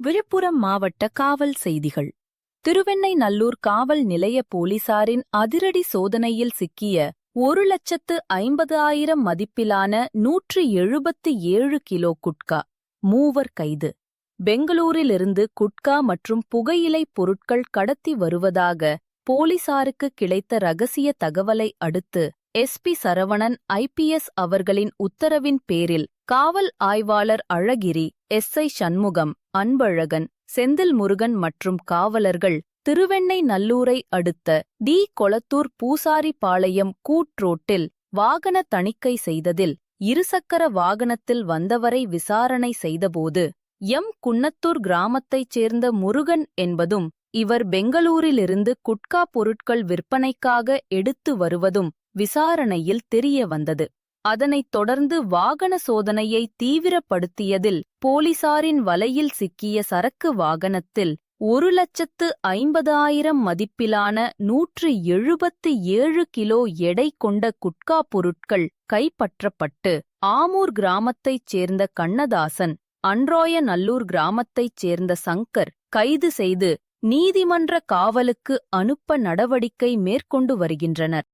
விழுப்புரம் மாவட்ட காவல் செய்திகள். திருவெண்ணைநல்லூர் காவல் நிலைய போலீசாரின் அதிரடி சோதனையில் சிக்கிய ஒரு லட்சத்து ஐம்பது ஆயிரம் மதிப்பிலான நூற்று எழுபத்து ஏழு கிலோ குட்கா மூவர் கைது. பெங்களூரிலிருந்து குட்கா மற்றும் புகையிலைப் பொருட்கள் கடத்தி வருவதாக போலீசாருக்கு கிடைத்த ரகசிய தகவலை அடுத்து எஸ்பி சரவணன் ஐபிஎஸ் அவர்களின் உத்தரவின் பேரில் காவல் ஆய்வாளர் அழகிரி எஸ்ஐ சண்முகம் அன்பழகன் செந்தில் முருகன் மற்றும் காவலர்கள் திருவெண்ணை நல்லூரை அடுத்த டி. கொளத்தூர் பூசாரிபாளையம் கூட்ரோட்டில் வாகன தணிக்கை செய்ததில் இருசக்கர வாகனத்தில் வந்தவரை விசாரணை செய்தபோது எம். குன்னத்தூர் கிராமத்தைச் சேர்ந்த முருகன் என்பதும் இவர் பெங்களூரிலிருந்து குட்கா பொருட்கள் விற்பனைக்காக எடுத்து வருவதும் விசாரணையில் தெரிய வந்தது அதனைத் தொடர்ந்து வாகன சோதனையை தீவிரப்படுத்தியதில் போலீசாரின் வலையில் சிக்கிய சரக்கு வாகனத்தில் ஒரு லட்சத்து ஐம்பதாயிரம் மதிப்பிலான நூற்று எழுபத்து ஏழு கிலோ எடை கொண்ட குட்கா பொருட்கள் கைப்பற்றப்பட்டு ஆமூர் கிராமத்தைச் சேர்ந்த கண்ணதாசன் அன்றாயநல்லூர் கிராமத்தைச் சேர்ந்த சங்கர் கைது செய்து நீதிமன்ற காவலுக்கு அனுப்ப நடவடிக்கை மேற்கொண்டு வருகின்றனர்.